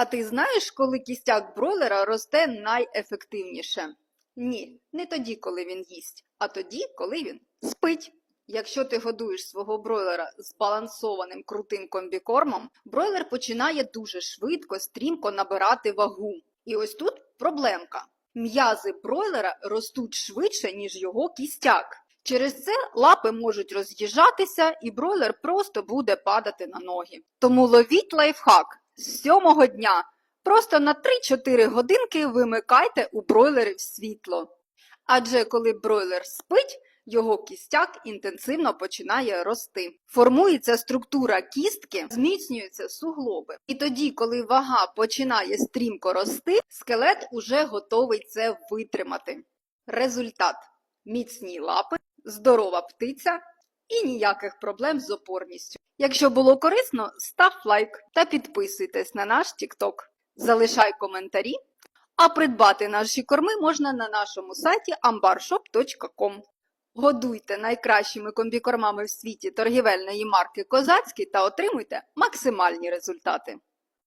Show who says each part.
Speaker 1: А ти знаєш, коли кістяк бройлера росте найефективніше? Ні, не тоді, коли він їсть, а тоді, коли він спить. Якщо ти годуєш свого бройлера збалансованим крутим комбікормом, бройлер починає дуже швидко, стрімко набирати вагу. І ось тут проблемка. М'язи бройлера ростуть швидше, ніж його кістяк. Через це лапи можуть роз'їжджатися, і бройлер просто буде падати на ноги. Тому ловіть лайфхак з сьомого дня. Просто на 3-4 годинки вимикайте у бройлерів світло. Адже коли бройлер спить, його кістяк інтенсивно починає рости. Формується структура кістки, зміцнюються суглоби. І тоді, коли вага починає стрімко рости, скелет уже готовий це витримати. Результат міцні лапи, здорова птиця і ніяких проблем з опорністю. Якщо було корисно, став лайк та підписуйтесь на наш TikTok. Залишай коментарі, а придбати наші корми можна на нашому сайті ambarshop.com. Годуйте найкращими комбікормами в світі торгівельної марки Козацький та отримуйте максимальні результати.